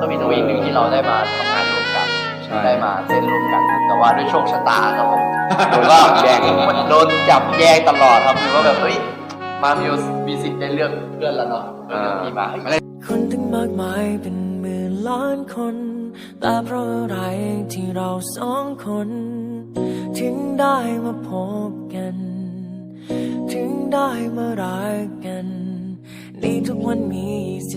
ก็มีทวีคหนึ่งที่เราได้มาทำงานร่วมกันใช่ ได้มาเต้นร่วมกันครับแต่ว่าด้วยโชคชะตาครับผมผมก็แย่งมันโดนจับแยกตลอดครับคือว่าแบบเฮ้ยมามีมีสิทธิ์ได้เลือกเพื่อนแล้วเนาะเลือกพี่มาเฮ้ยคนตั้งมากมายเป็นหมื่นล้านคน แต่เพราะอะไรที่เราสองคน ถึงได้มาพบกัน ถึงได้มารักกัน ในทุกวันมี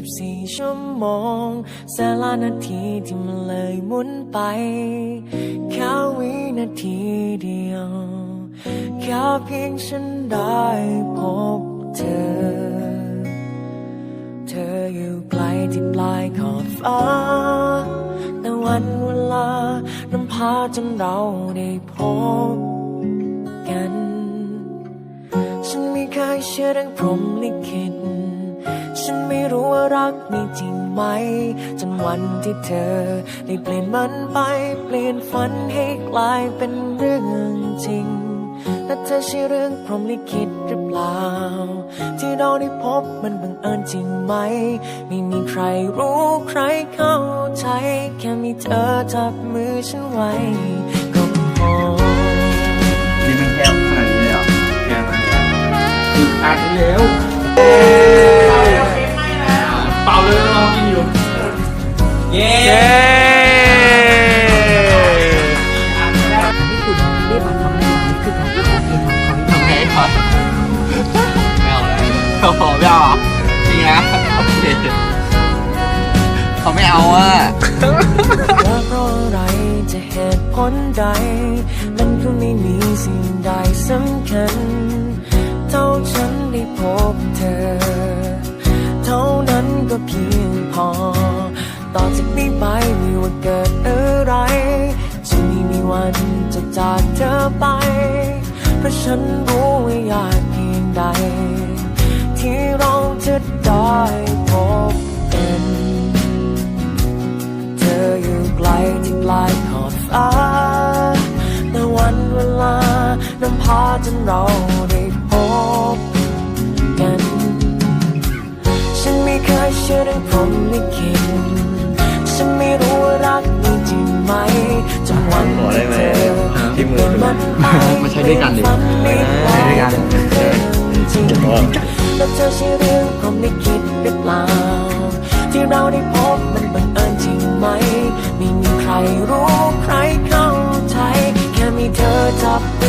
24 ชั่วโมงแสนล้านาทีที่มันเลยหมุนไปแค่วินาทีเดียวแค่เพียงฉันได้พบเธอ เธออยู่ไกลที่ปลายขอบฟ้าแต่วันเวลานำพาจนเราได้พบกัน ฉันไม่เคยเชื่อเรื่องพรหมลิขิต ฉันไม่รู้ว่ารักมีจริงไหม จนวันที่เธอได้เปลี่ยนมันไป เปลี่ยนฝันให้กลายเป็นเรื่องจริงและเธอใช่เรื่องพรหมลิขิตหรือเปล่า ที่เราได้พบมันบังเอิญจริงไหม ไม่มีใครรู้ใครเข้าใจ แค่มีเธอจับมือฉันไว้ก็พอนี่มันแก้วขนาดนี้เลยเหรอแก้วขนาดนี้คืออัดเร็ว วันนี้คือการที่คุณเขอให้ทำไม่เอาแล้วโอ้โหไม่เอาเหรอจริงนะโอเคเขาไม่เอาอะว่าเพราะอะไรจะเหตุผลใด มันก็ไม่มีสิ่งใดสำคัญ เท่าฉันได้พบเธอ วันจะจากเธอไป เพราะฉันรู้ว่ายากเพียงใด ที่เราจะได้พบกัน เธออยู่ไกลที่ปลายขอบฟ้าแต่วันเวลานำพาจนเราได้พบกัน ฉันไม่เคยเชื่อเรื่องพรหมลิขิต วันขอได้ไหมที่มือกันมาใช้ด้วยกันดิใช้ด้วยกันจะพอแล้วเธอใช่เรื่องผมได้คิดหรือเปล่า ที่เราได้พบมันบังเอิญจริงไหม ไม่มีใครรู้ใครเข้าใจ แค่มีเธอจับ